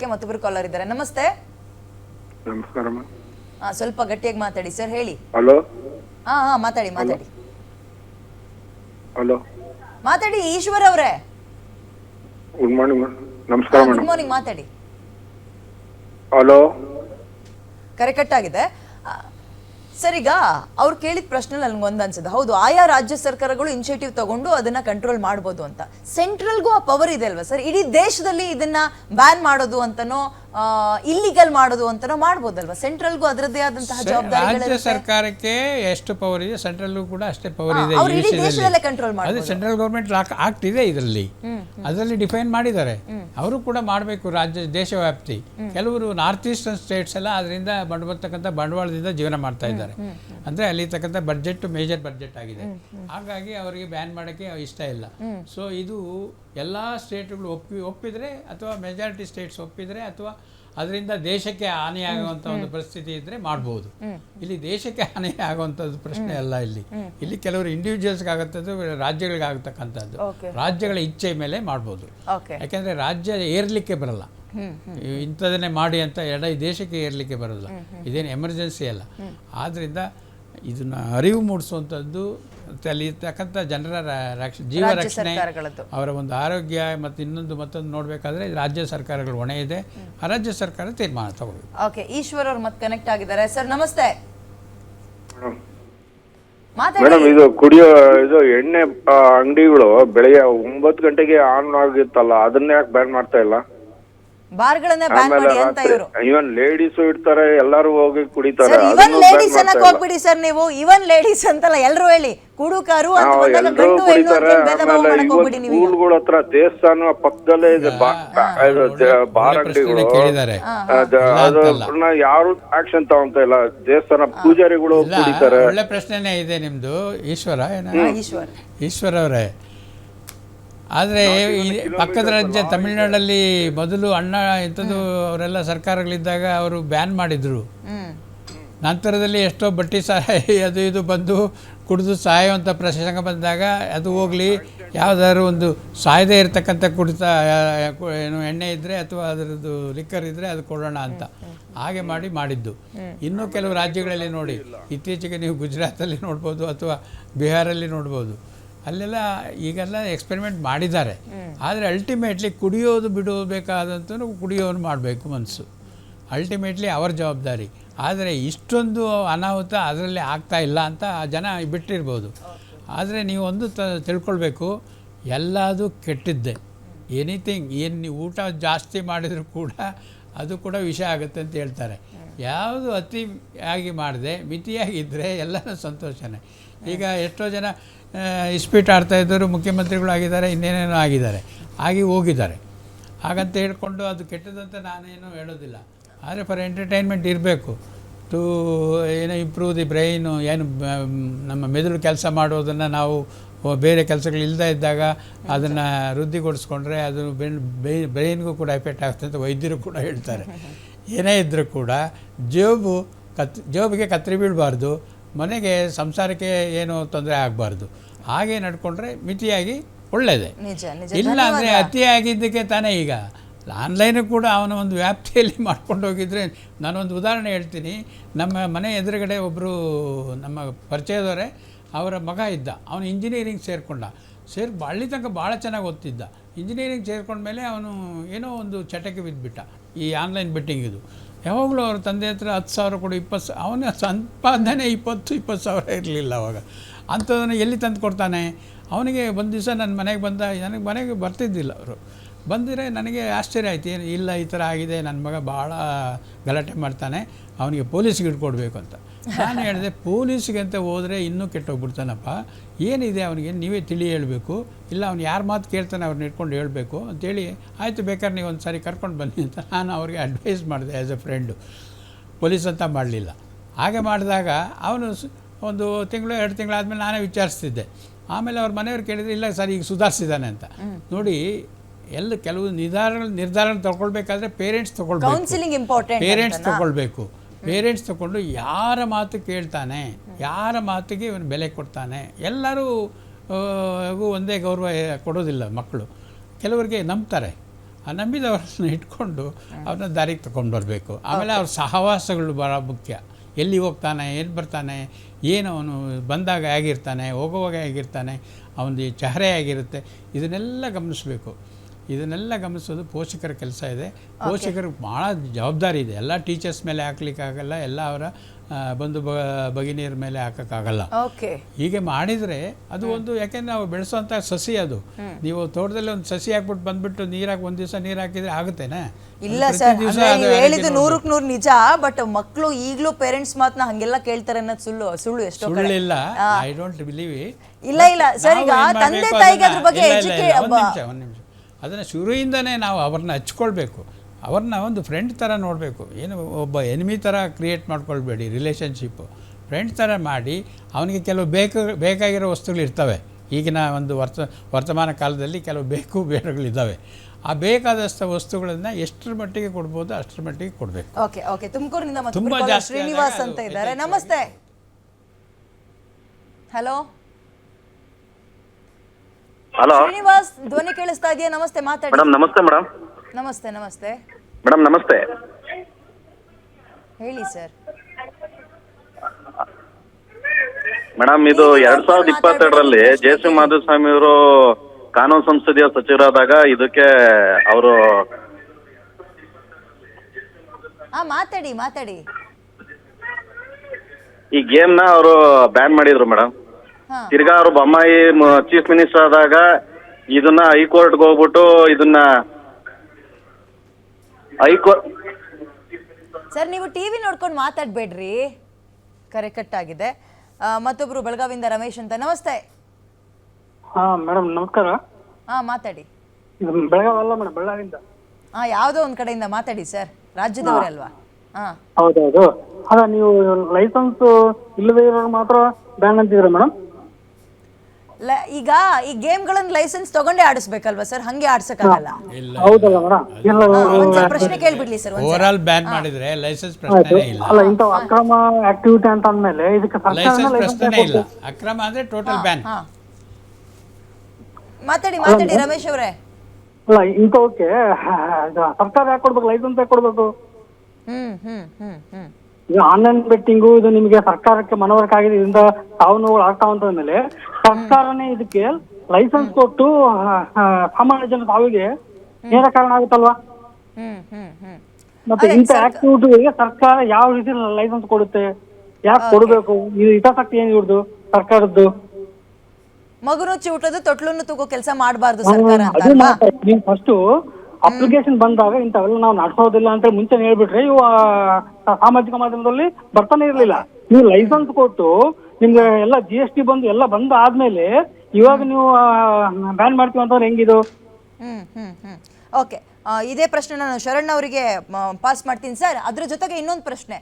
ಕ್ಕೆ ಮತ್ತೊಬ್ರು ಕಾಲರ್ ಇದ್ದಾರೆ. ನಮಸ್ತೆ. ನಮಸ್ಕಾರ ಹಾ ಸ್ವಲ್ಪ ಗಟ್ಟಿಯಾಗಿ ಮಾತಾಡಿ ಸರ್ ಹೇಳಿ. ಹಲೋ. ಹಾ ಹಾ ಮಾತಾಡಿ ಮಾತಾಡಿ. ಹಲೋ. ಮಾತಾಡಿ ಈಶ್ವರ್ ಅವರೇ. ಗುಡ್ ಮಾರ್ನಿಂಗ್ ನಮಸ್ಕಾರ ಗುಡ್ ಮಾರ್ನಿಂಗ್ ಮಾತಾಡಿ. ಹಲೋ. ಕರೆ ಕಟ್ ಆ, ಸರ್ ಈಗ ಅವ್ರು ಕೇಳಿದ ಪ್ರಶ್ನೆ ನನ್ಗೆ ಒಂದು ಅನ್ಸುತ್ತೆ. ಹೌದು, ಆಯಾ ರಾಜ್ಯ ಸರ್ಕಾರಗಳು ಇನಿಷಿಯೇಟಿವ್ ತಗೊಂಡು ಅದನ್ನ ಕಂಟ್ರೋಲ್ ಮಾಡ್ಬೋದು ಅಂತ. ಸೆಂಟ್ರಲ್ಗೂ ಆ ಪವರ್ ಇದೆ ಅಲ್ವಾ ಸರ್? ಇಡೀ ದೇಶದಲ್ಲಿ ಇದನ್ನ ಬ್ಯಾನ್ ಮಾಡೋದು ಅಂತನೋ ಇಲ್ಲಿಗಲ್ ಮಾಡೋದು ಅಂತ ಮಾಡ್ಬೋದಲ್ವಾ? ಸೆಂಟ್ರಲ್ಗೂ ಅದರದ್ದೇ ಆದಂತಹ ರಾಜ್ಯ ಸರ್ಕಾರಕ್ಕೆ ಎಷ್ಟು ಪವರ್ ಇದೆ ಸೆಂಟ್ರಲ್ಗೂ ಕೂಡ ಅಷ್ಟೇ ಪವರ್ ಇದೆ ದೇಶದಲ್ಲೇ ಅದು. ಸೆಂಟ್ರಲ್ ಗೌರ್ಮೆಂಟ್ ಆಕ್ಟ್ ಇದೆ ಇದರಲ್ಲಿ. ಅದರಲ್ಲಿ ಡಿಫೈನ್ ಮಾಡಿದ್ದಾರೆ. ಅವರು ಕೂಡ ಮಾಡಬೇಕು ರಾಜ್ಯ ದೇಶವ್ಯಾಪ್ತಿ. ಕೆಲವರು ನಾರ್ತ್ ಈಸ್ಟರ್ನ್ ಸ್ಟೇಟ್ಸ್ ಎಲ್ಲ ಅದರಿಂದ ಬಂಡಬರ್ತಕ್ಕಂಥ ಬಂಡವಾಳದಿಂದ ಜೀವನ ಮಾಡ್ತಾ ಇದ್ದಾರೆ. ಅಂದ್ರೆ ಅಲ್ಲಿ ತಕ್ಕಂಥ ಬಡ್ಜೆಟ್ ಮೇಜರ್ ಬಡ್ಜೆಟ್ ಆಗಿದೆ. ಹಾಗಾಗಿ ಅವರಿಗೆ ಬ್ಯಾನ್ ಮಾಡೋಕ್ಕೆ ಇಷ್ಟ ಇಲ್ಲ. ಸೊ ಇದು ಎಲ್ಲ ಸ್ಟೇಟ್ಗಳು ಒಪ್ಪಿ ಒಪ್ಪಿದ್ರೆ ಅಥವಾ ಮೆಜಾರಿಟಿ ಸ್ಟೇಟ್ಸ್ ಒಪ್ಪಿದ್ರೆ ಅಥವಾ ಅದರಿಂದ ದೇಶಕ್ಕೆ ಹಾನಿಯಾಗುವಂಥ ಒಂದು ಪರಿಸ್ಥಿತಿ ಇದ್ರೆ ಮಾಡ್ಬೋದು. ಇಲ್ಲಿ ದೇಶಕ್ಕೆ ಹಾನಿ ಆಗುವಂಥದ್ದು ಪ್ರಶ್ನೆ ಅಲ್ಲ ಇಲ್ಲಿ. ಇಲ್ಲಿ ಕೆಲವರು ಇಂಡಿವಿಜುವಲ್ಸ್ಗೆ ಆಗತ್ತದ್ದು ರಾಜ್ಯಗಳಿಗೆ ಆಗತಕ್ಕಂಥದ್ದು ರಾಜ್ಯಗಳ ಇಚ್ಛೆ ಮೇಲೆ ಮಾಡ್ಬೋದು. ಯಾಕೆಂದರೆ ರಾಜ್ಯ ಏರ್ಲಿಕ್ಕೆ ಬರಲ್ಲ. ಇಂಥದನ್ನೇ ಮಾಡಿ ಅಂತ ಎಡ ದೇಶಕ್ಕೆ ಏರ್ಲಿಕ್ಕೆ ಬರಲ್ಲ. ಇದೇನು ಎಮರ್ಜೆನ್ಸಿ ಅಲ್ಲ. ಆದ್ರಿಂದ ಇದನ್ನ ಅರಿವು ಮೂಡಿಸುವಂಥದ್ದು ಅಲ್ಲಿ ಇರ್ತಕ್ಕಂಥ ಜನರ ರಕ್ಷ- ಜೀವ ರಕ್ಷಣೆ ಅವರ ಒಂದು ಆರೋಗ್ಯ ಮತ್ತು ಇನ್ನೊಂದು ಮತ್ತೊಂದು ನೋಡಬೇಕಾದ್ರೆ ರಾಜ್ಯ ಸರ್ಕಾರಗಳ ಹೊಣೆ ಇದೆ. ಆ ರಾಜ್ಯ ಸರ್ಕಾರ ತೀರ್ಮಾನ ತಗೋಬೇಕು ಓಕೆ ಈಶ್ವರ್ ಅವರು ಮತ್ತೆ ಕನೆಕ್ಟ್ ಆಗಿದ್ದಾರೆ. ಸರ್ ನಮಸ್ತೆ. ಮೇಡಮ್. ಮೇಡಮ್ ಇದು ಕುಡಿಯೋ ಇದು ಎಣ್ಣೆ ಅಂಗಡಿಗಳು ಬೆಳಿಗ್ಗೆ ಒಂಬತ್ತು ಗಂಟೆಗೆ ಆನ್ ಆಗಿತ್ತಲ್ಲ ಅದನ್ನ ಯಾಕೆ ಬ್ಯಾನ್ ಮಾಡ್ತಾ ಇಲ್ಲ? ಬಾರ್ಗಳನ್ನೇ ಬ್ಯಾನ್ ಆಮೇಲೆ ಮಾಡಿ ಅಂತ ಇವರು. ಇವನ್ ಲೇಡೀಸ್ ಇಡ್ತಾರೆ ಎಲ್ಲರೂ ಹೋಗಿ ಕುಡಿತಾರೆ ಸರ್ ಇವನ್ ಅದನ್ನು ban ಲೇಡೀಸ್ ಮಾಡ್ತಾ ಇಲ್ಲ. ಹೋಗ್ಬಿಡಿ ಸರ್ ನೀವು ಇವನ್ ಲೇಡೀಸ್ ಅಂತಲ್ಲ ಎಲ್ರು ಹೇಳಿ ಕುಡುಕರು ಅಂತ ನಾವು ಬಂದಾಗ ಎಲ್ರೂ ಗಂಡು ಹೆಣ್ಣು ಅಂತ ಕುಡಿತಾರೆ ಏನ್ ಭೇದ ಭಾವ ಆಮೇಲೆ ಮಾಡಕ್ ಹೋಗ್ಬಿಡಿ ಇವತ್ತು ನೀವು ಈಗ. ಸ್ಕೂಲ್ಗಳ ಹತ್ರ ದೇವಸ್ಥಾನ ಪಕ್ಕದಲ್ಲೇ ಇದೆ ಬಾ- ಇದು ಬಾರ್ ಒಳ್ಳೆ ಪ್ರಶ್ನೆ ಅಂಗಡಿಗಳು ಕೇಳಿದ್ದಾರೆ. ಅದ- ಇಲ್ಲ ಅಂತಲ್ಲ. ಯಾರು ಆಕ್ಷನ್ ತಗೊಂತ ಇಲ್ಲ ದೇವಸ್ಥಾನ ಪೂಜಾರಿಗಳು ಇಲ್ಲ ಕುಡಿತಾರೆ. ಒಳ್ಳೆ ಪ್ರಶ್ನೆನೇ ಇದೆ ನಿಮ್ದು ಈಶ್ವರ ಏನ? ಹಾ, ಈಶ್ವರ. ಈಶ್ವರ ಅವರೇ ಆದರೆ ಈ ಪಕ್ಕದ ರಾಜ್ಯ ತಮಿಳುನಾಡಲ್ಲಿ ಮೊದಲು ಅಣ್ಣ ಇಂಥದ್ದು ಅವರೆಲ್ಲ ಸರ್ಕಾರಗಳಿದ್ದಾಗ ಅವರು ಬ್ಯಾನ್ ಮಾಡಿದರು. ನಂತರದಲ್ಲಿ ಎಷ್ಟೋ ಬಟ್ಟಿ ಸಹಾಯ ಅದು ಇದು ಬಂದು ಕುಡಿದು ಸಾಯುವಂಥ ಪ್ರಸಂಗ ಬಂದಾಗ ಅದು ಹೋಗಲಿ ಯಾವುದಾದ್ರು ಒಂದು ಸಾಯದೇ ಇರತಕ್ಕಂಥ ಕುಡಿತ ಏನು ಎಣ್ಣೆ ಇದ್ದರೆ ಅಥವಾ ಅದರದ್ದು ಲಿಕ್ಕರ್ ಇದ್ದರೆ ಅದು ಕೊಡೋಣ ಅಂತ. ಹಾಗೆ ಮಾಡಿ ಮಾಡಿದ್ದು. ಇನ್ನೂ ಕೆಲವು ರಾಜ್ಯಗಳಲ್ಲಿ ನೋಡಿ ಇತ್ತೀಚೆಗೆ ನೀವು ಗುಜರಾತಲ್ಲಿ ನೋಡ್ಬೋದು ಅಥವಾ ಬಿಹಾರಲ್ಲಿ ನೋಡ್ಬೋದು. ಅಲ್ಲೆಲ್ಲ ಈಗೆಲ್ಲ ಎಕ್ಸ್ಪೆರಿಮೆಂಟ್ ಮಾಡಿದ್ದಾರೆ. ಆದರೆ ಅಲ್ಟಿಮೇಟ್ಲಿ ಕುಡಿಯೋದು ಬಿಡಬೇಕಾದಂತೂ ಕುಡಿಯೋನು ಮಾಡಬೇಕು ಮನಸ್ಸು ಅಲ್ಟಿಮೇಟ್ಲಿ ಅವರ ಜವಾಬ್ದಾರಿ. ಆದರೆ ಇಷ್ಟೊಂದು ಅನಾಹುತ ಅದರಲ್ಲಿ ಆಗ್ತಾ ಇಲ್ಲ ಅಂತ ಜನ ಬಿಟ್ಟಿರ್ಬೋದು. ಆದರೆ ನೀವು ಒಂದು ತ ತಿಳ್ಕೊಳ್ಬೇಕು ಎಲ್ಲದು ಕೆಟ್ಟಿದ್ದೆ. ಎನಿಥಿಂಗ್ ಏನು ನೀವು ಊಟ ಜಾಸ್ತಿ ಮಾಡಿದರೂ ಕೂಡ ಅದು ಕೂಡ ವಿಷ ಆಗುತ್ತೆ ಅಂತ ಹೇಳ್ತಾರೆ. ಯಾವುದು ಅತಿ ಆಗಿ ಮಾಡದೆ ಮಿತಿಯಾಗಿದ್ದರೆ ಎಲ್ಲರೂ ಸಂತೋಷನೇ. ಈಗ ಎಷ್ಟೋ ಜನ ಇಸ್ಪೀಟ್ ಆಡ್ತಾ ಇದ್ದರು ಮುಖ್ಯಮಂತ್ರಿಗಳು ಆಗಿದ್ದಾರೆ ಇನ್ನೇನೇನೋ ಆಗಿದ್ದಾರೆ. ಆಗಿ ಹೋಗಿದ್ದಾರೆ. ಹಾಗಂತ ಹೇಳ್ಕೊಂಡು ಅದು ಕೆಟ್ಟದಂತ ನಾನೇನು ಹೇಳೋದಿಲ್ಲ. ಆದರೆ ಫಾರ್ ಎಂಟರ್ಟೈನ್ಮೆಂಟ್ ಇರಬೇಕು. ಟು ಏನೋ ಇಂಪ್ರೂವ್ ದಿ ಬ್ರೈನು ಏನು ನಮ್ಮ ಮೆದುಳು ಕೆಲಸ ಮಾಡೋದನ್ನು ನಾವು ಬೇರೆ ಕೆಲಸಗಳು ಇಲ್ಲದೇ ಇದ್ದಾಗ ಅದನ್ನು ವೃದ್ಧಿಗೊಳಿಸ್ಕೊಂಡ್ರೆ ಅದು ಬ್ರೈನ್ಗೂ ಕೂಡ ಎಫೆಕ್ಟ್ ಆಗ್ತದೆ ಅಂತ ವೈದ್ಯರು ಕೂಡ ಹೇಳ್ತಾರೆ. ಏನೇ ಇದ್ದರೂ ಕೂಡ ಜೇಬು ಕತ್ ಜೇಬಿಗೆ ಕತ್ತರಿ ಬೀಳಬಾರ್ದು ಮನೆಗೆ ಸಂಸಾರಕ್ಕೆ ಏನು ತೊಂದರೆ ಆಗಬಾರ್ದು. ಹಾಗೆ ನಡ್ಕೊಂಡ್ರೆ ಮಿತಿಯಾಗಿ ಒಳ್ಳೆಯದೇ ಇಲ್ಲ ಅಂದರೆ ಅತಿಯಾಗಿದ್ದಕ್ಕೆ ತಾನೇ ಈಗ. ಆನ್ಲೈನು ಕೂಡ ಅವನ ಒಂದು ವ್ಯಾಪ್ತಿಯಲ್ಲಿ ಮಾಡ್ಕೊಂಡು ಹೋಗಿದ್ರೆ ನಾನೊಂದು ಉದಾಹರಣೆ ಹೇಳ್ತೀನಿ. ನಮ್ಮ ಮನೆ ಎದುರುಗಡೆ ಒಬ್ಬರು ನಮ್ಮ ಪರಿಚಯದವರೇ ಅವರ ಮಗ ಇದ್ದ. ಅವನು ಇಂಜಿನಿಯರಿಂಗ್ ಸೇರಿಕೊಂಡ. ಸೇರಿ ಅಲ್ಲಿ ತನಕ ಭಾಳ ಚೆನ್ನಾಗಿ ಓದ್ತಿದ್ದ. ಇಂಜಿನಿಯರಿಂಗ್ ಸೇರ್ಕೊಂಡ್ಮೇಲೆ ಅವನು ಏನೋ ಒಂದು ಚಟಕ್ಕೆ ಬಿದ್ದುಬಿಟ್ಟ ಈ ಆನ್ಲೈನ್ ಬೆಟ್ಟಿಂಗ್ ಇದು. ಯಾವಾಗಲೂ ಅವ್ರ ತಂದೆ ಹತ್ರ ಹತ್ತು ಸಾವಿರ ಕೊಡು, ಇಪ್ಪತ್ತು ಸಾ- ಅವನ ಸಂಪಾದನೆ ಇಪ್ಪತ್ತು ಇಪ್ಪತ್ತು ಸಾವಿರ ಇರಲಿಲ್ಲ ಅವಾಗ. ಅಂಥದನ್ನು ಎಲ್ಲಿ ತಂದು ಕೊಡ್ತಾನೆ? ಅವನಿಗೆ ಒಂದು ದಿವಸ ನನ್ನ ಮನೆಗೆ ಬಂದ, ನನಗೆ ಮನೆಗೆ ಬರ್ತಿದ್ದಿಲ್ಲ ಅವರು. ಬಂದರೆ ನನಗೆ ಆಶ್ಚರ್ಯ ಆಯ್ತು, ಏನು ಇಲ್ಲ ಈ ಥರ ಆಗಿದೆ ನನ್ನ ಮಗ ಭಾಳ ಗಲಾಟೆ ಮಾಡ್ತಾನೆ, ಅವನಿಗೆ ಪೊಲೀಸ್ಗೆ ಇಟ್ಕೊಡ್ಬೇಕು ಅಂತ. ನಾನು ಹೇಳಿದೆ ಪೊಲೀಸ್ಗೆ ಅಂತ ಹೋದರೆ ಇನ್ನೂ ಕೆಟ್ಟೋಗ್ಬಿಡ್ತಾನಪ್ಪ. ಏನಿದೆ ಅವನಿಗೆ? ನೀವೇ ತಿಳಿ ಹೇಳಬೇಕು. ಇಲ್ಲ ಅವ್ನು ಯಾರು ಮಾತು ಕೇಳ್ತಾನೆ ಅವ್ರನ್ನ ಇಟ್ಕೊಂಡು ಹೇಳಬೇಕು. ಅಂತೇಳಿ ಆಯಿತು ಬೇಕಾದ್ರೆ ನೀವು ಒಂದು ಸಾರಿ ಕರ್ಕೊಂಡು ಬನ್ನಿ ಅಂತ ನಾನು ಅವ್ರಿಗೆ ಅಡ್ವೈಸ್ ಮಾಡಿದೆ ಆ್ಯಸ್ ಎ ಫ್ರೆಂಡು ಪೊಲೀಸ್ ಅಂತ ಮಾಡಲಿಲ್ಲ. ಹಾಗೆ ಮಾಡಿದಾಗ ಅವನು ಒಂದು ತಿಂಗಳು ಎರಡು ತಿಂಗಳಾದಮೇಲೆ ನಾನೇ ವಿಚಾರಿಸ್ತಿದ್ದೆ. ಆಮೇಲೆ ಅವ್ರ ಮನೆಯವ್ರು ಕೇಳಿದ್ರೆ ಇಲ್ಲ ಸರ್ ಈಗ ಸುಧಾರಿಸಿದ್ದಾನೆ ಅಂತ. ನೋಡಿ ಎಲ್ಲ ಕೆಲವು ನಿರ್ಧಾರ ನಿರ್ಧಾರ ತಗೊಳ್ಬೇಕಾದ್ರೆ ಪೇರೆಂಟ್ಸ್ ತಗೊಳ್ಬೇಕು. ಪೇರೆಂಟ್ಸ್ ತಗೊಳ್ಬೇಕು. ಪೇರೆಂಟ್ಸ್ ತಗೊಂಡು ಯಾರ ಮಾತು ಕೇಳ್ತಾನೆ ಯಾರ ಮಾತಿಗೆ ಇವನು ಬೆಲೆ ಕೊಡ್ತಾನೆ ಎಲ್ಲರೂ ಒಂದೇ ಗೌರವ ಕೊಡೋದಿಲ್ಲ ಮಕ್ಕಳು. ಕೆಲವರಿಗೆ ನಂಬ್ತಾರೆ. ಆ ನಂಬಿದವರನ್ನ ಇಟ್ಕೊಂಡು ಅವ್ರನ್ನ ದಾರಿಗೆ ತಗೊಂಡು ಬರಬೇಕು. ಆಮೇಲೆ ಅವ್ರ ಸಹವಾಸಗಳು ಭಾಳ ಮುಖ್ಯ. ಎಲ್ಲಿ ಹೋಗ್ತಾನೆ ಏನು ಬರ್ತಾನೆ ಏನು ಅವನು ಬಂದಾಗ ಹೇಗಿರ್ತಾನೆ ಹೋಗುವಾಗ ಹೇಗಿರ್ತಾನೆ ಅವನದು ಚಹರೆ ಆಗಿರುತ್ತೆ ಇದನ್ನೆಲ್ಲ ಗಮನಿಸಬೇಕು. ಇದನ್ನೆಲ್ಲ ಗಮನಿಸೋದು ಪೋಷಕರ ಕೆಲಸ ಇದೆ. ಪೋಷಕರು ಭಾಳ ಜವಾಬ್ದಾರಿ ಇದೆ. ಎಲ್ಲ ಟೀಚರ್ಸ್ ಮೇಲೆ ಹಾಕ್ಲಿಕ್ಕಾಗಲ್ಲ ಎಲ್ಲ ಅವರ ಬಂಧು ಬ ಭಗಿನಿಯರ ಮೇಲೆ ಹಾಕೋಕ್ಕಾಗಲ್ಲ. ಓಕೆ ಹೀಗೆ ಮಾಡಿದರೆ ಅದು ಒಂದು ಯಾಕೆಂದ್ರೆ ನಾವು ಬೆಳೆಸೋಂಥ ಸಸಿ ಅದು. ನೀವು ತೋಟದಲ್ಲಿ ಒಂದು ಸಸಿ ಹಾಕ್ಬಿಟ್ಟು ಬಂದ್ಬಿಟ್ಟು ನೀರಾಗಿ ಒಂದು ದಿವಸ ನೀರು ಹಾಕಿದ್ರೆ ಆಗುತ್ತೇನೆ? ಇಲ್ಲ ಸರ್ ಹೇಳಿದ್ದು ನೂರಕ್ಕೆ ನೂರು ನಿಜ ಬಟ್ ಮಕ್ಕಳು ಈಗಲೂ ಪೇರೆಂಟ್ಸ್ ಮಾತನ್ನ ಹಂಗೆಲ್ಲ ಕೇಳ್ತಾರೆ ಅನ್ನೋದು ಸುಳ್ಳು ಸುಳ್ಳು ಎಷ್ಟೋ ಸುಳ್ಳಿಲ್ಲ. ಐ ಡೋಂಟ್ ಬಿಲೀವ್ ಇಲ್ಲ ಇಲ್ಲ. ಸರ್ ಈಗ ತಂದೆ ತಾಯಿಗೆ ಅದ್ರ ಬಗ್ಗೆ ಎಜುಕೇ ಒಂದು ನಿಮಿಷ ಒಂದು ನಿಮಿಷ. ಅದನ್ನು ಶುರುವಿಂದನೇ ನಾವು ಅವ್ರನ್ನ ಹಚ್ಕೊಳ್ಬೇಕು. ಅವ್ರನ್ನ ಒಂದು ಫ್ರೆಂಡ್ ಥರ ನೋಡಬೇಕು. ಏನು ಒಬ್ಬ ಎನಿಮಿ ಥರ ಕ್ರಿಯೇಟ್ ಮಾಡ್ಕೊಳ್ಬೇಡಿ ರಿಲೇಷನ್ಶಿಪ್ಪು ಫ್ರೆಂಡ್ ಥರ ಮಾಡಿ ಅವನಿಗೆ ಕೆಲವು ಬೇಕು ಬೇಕಾಗಿರೋ ವಸ್ತುಗಳು ಇರ್ತವೆ. ಈಗಿನ ಒಂದು ವರ್ತ ವರ್ತಮಾನ ಕಾಲದಲ್ಲಿ ಕೆಲವು ಬೇಕು ಬೇರೆಗಳಿದ್ದಾವೆ ಆ ಬೇಕಾದಷ್ಟು ವಸ್ತುಗಳನ್ನು ಎಷ್ಟರ ಮಟ್ಟಿಗೆ ಕೊಡ್ಬೋದು ಅಷ್ಟರ ಮಟ್ಟಿಗೆ ಕೊಡಬೇಕು. Okay okay. ತುಮಕೂರಿನಿಂದ ಶ್ರೀನಿವಾಸ್ ಅಂತ ಇದ್ದಾರೆ. ನಮಸ್ತೆ. Hello hello. ಶ್ರೀನಿವಾಸ್ ಧ್ವನಿ ಕೇಳಿಸ್ತಾ ಇದೆಯಾ? ನಮಸ್ತೆ ಮಾತಾಡಿ. ಮೇಡಮ್ ನಮಸ್ತೆ ಮೇಡಮ್. ನಮಸ್ತೆ ನಮಸ್ತೆ. ಮೇಡಮ್ ನಮಸ್ತೆ. ಹೇಳಿ ಸರ್. ಮೇಡಮ್ ಇದು ಎರಡ್ ಸಾವಿರದ ಇಪ್ಪತ್ತೆರಡರಲ್ಲಿ ಜೆ ಸಿ ಮಾಧುಸ್ವಾಮಿ ಅವರು ಕಾನೂನು ಸಂಸದೀಯ ಸಚಿವರಾದಾಗ ಇದಕ್ಕೆ ಅವರು ಹಾ ಮಾತಾಡಿ ಮಾತಾಡಿ. ಈ ಗೇಮ್ನ ಅವರು ಬ್ಯಾನ್ ಮಾಡಿದ್ರು ಮೇಡಮ್. ತಿರ್ಗಾ ಅವರು ಬೊಮ್ಮಾಯಿ ಚೀಫ್ ಮಿನಿಸ್ಟರ್ ಆದಾಗ ಇದನ್ನ ಹೈಕೋರ್ಟ್ಗೆ ಹೋಗ್ಬಿಟ್ಟು ಇದನ್ನ ಹೈಕೋರ್ಟ್ ಸರ್ ನೀವು ಟಿವಿ ನೋಡ್ಕೊಂಡು ಮಾತಾಡ್ಬೇಡ್ರಿ. ಕರೆ ಕಟ್ ಆಗಿದೆ ಮತ್ತೊಬ್ರು ಬೆಳಗಾವಿಂದ ರಮೇಶ್ ಅಂತ. ನಮಸ್ತೆ. ಹಾ ಮೇಡಮ್ ನಮಸ್ಕಾರ. ಹಾ ಮಾತಾಡಿ. ಇದು ಬೆಳಗಾವಿ ಅಲ್ಲ ಮೇಡಮ್ ಬಳ್ಳಾರಿಯಿಂದ ಹಾ ಯಾವುದೋ ಒಂದ್ ಕಡೆಯಿಂದ ಮಾತಾಡಿ ಸರ್ ರಾಜ್ಯದವರೇ ಅಲ್ವಾ? ಹಾ. ಹೌದೌದು. ಅಲ್ಲ ನೀವು ಲೈಸೆನ್ಸ್ ಇಲ್ಲದೆ ಇರೋರು ಮಾತ್ರ ಬ್ಯಾನ್ ಅಂತಿದ್ರೆ ಮೇಡಮ್? ಈಗ ಈ ಗೇಮ್ ಗಳನ್ನ ಲೈಸೆನ್ಸ್ ತಗೊಂಡೇ ಆಡಿಸ್ಬೇಕಲ್ವಾ ಸರ್? ಹಂಗೆ ಆಡ್ಸಕ್ಕಾಗಲ್ಲ. ಹೌದಲ್ಲ ಮೇಡಮ್ ಪ್ರಶ್ನೆ ಕೇಳ್ಬಿಡ್ಲಿ ಸರ್ ಓವರ್ ಆಲ್ ಬ್ಯಾನ್ ಮಾಡಿದ್ರೆ ಲೈಸೆನ್ಸ್ ಪ್ರಶ್ನೆನೇ ಇಲ್ಲ. ಅಲ್ಲ ಇಂಥ ಅಕ್ರಮ ಆಕ್ಟಿವಿಟಿ ಅಂತ ಅಂದ್ಮೇಲೆ ಇದಕ್ಕೆ ಲೈಸೆನ್ಸ್ ಲೈಸೆನ್ಸ್ ಪ್ರಶ್ನೆನೇ ಇಲ್ಲ. ಅಕ್ರಮ ಅಂದರೆ ಟೋಟಲ್ ಬ್ಯಾನ್ ಮಾತಾಡಿ ಮಾತಾಡಿ ರಮೇಶ್ ಅವರೇ. ಅಲ್ಲ ಇಂಥವಕ್ಕೆ ಸರ್ಕಾರ ಯಾಕೆ ಕೊಡ್ಬೇಕು? ಲೈಸೆನ್ಸ್ ಯಾಕೆ ಕೊಡ್ಬೇಕು? ಹ್ಮ್ ಹ್ಮ್ ಹ್ಮ್ ಹ್ಮ್. ಈಗ ಆನ್ಲೈನ್ ಬೆಟ್ಟಿಂಗು ಇದು ನಿಮಗೆ ಸರ್ಕಾರಕ್ಕೆ ಮನವರಿಕೆ ಆಗಿದೆ ಇದರಿಂದ ಸಾವು ನೋವುಗಳು ಆಗ್ತಾವಂತ ಮೇಲೆ ಸರ್ಕಾರನೇ ಇದಕ್ಕೆ ಲೈಸೆನ್ಸ್ ಕೊಟ್ಟು ಸಾಮಾನ್ಯ ಜನ ಸಾವಿಗೆ ನೇರ ಕಾರಣ ಆಗುತ್ತಲ್ವಾ? ಮತ್ತೆ ಇಂಥ ಆಕ್ಟಿವಿಟಿಗೆ ಸರ್ಕಾರ ಯಾವ ರೀತಿ ಲೈಸೆನ್ಸ್ ಕೊಡುತ್ತೆ? ಯಾಕೆ ಕೊಡಬೇಕು? ಇದು ಹಿತಾಸಕ್ತಿ ಏನು ಇವ್ರದ್ದು ಸರ್ಕಾರದ್ದು? ಮಗುನು ಚೂಟದು ತೊಟ್ಲನ್ನು ತೂಗೋ ಕೆಲಸ ಮಾಡಬಾರ್ದು ಸರ್ಕಾರ ನೀವು ಫಸ್ಟ್ ಅಪ್ಲಿಕೇಶನ್ ಬಂದಾಗ ಇಂಥವೆಲ್ಲ ನಾವು ನಡೆಸೋದಿಲ್ಲ ಅಂತ ಮುಂಚೆ ಹೇಳ್ಬಿಟ್ರೆ ಇವು ಸಾಮಾಜಿಕ ಮಾಧ್ಯಮದಲ್ಲಿ ಬರ್ತಾನೆ ಇರ್ಲಿಲ್ಲ. ನೀವು ಲೈಸೆನ್ಸ್ ಕೊಟ್ಟು ನಿಮ್ಗೆ ಎಲ್ಲ ಜಿ ಎಸ್ ಟಿ ಬಂದು ಎಲ್ಲ ಬಂದ ಆದ್ಮೇಲೆ ಇವಾಗ ನೀವು ಬ್ಯಾನ್ ಮಾಡ್ತೀವಿ ಅಂತಂದ್ರೆ ಹೆಂಗಿದು? ಹ್ಮ್ ಹ್ಮ್ ಹ್ಮ್. ಓಕೆ ಇದೇ ಪ್ರಶ್ನೆ ನಾನು ಶರಣ್ ಅವರಿಗೆ ಪಾಸ್ ಮಾಡ್ತೀನಿ ಸರ್. ಅದ್ರ ಜೊತೆಗೆ ಇನ್ನೊಂದು ಪ್ರಶ್ನೆ.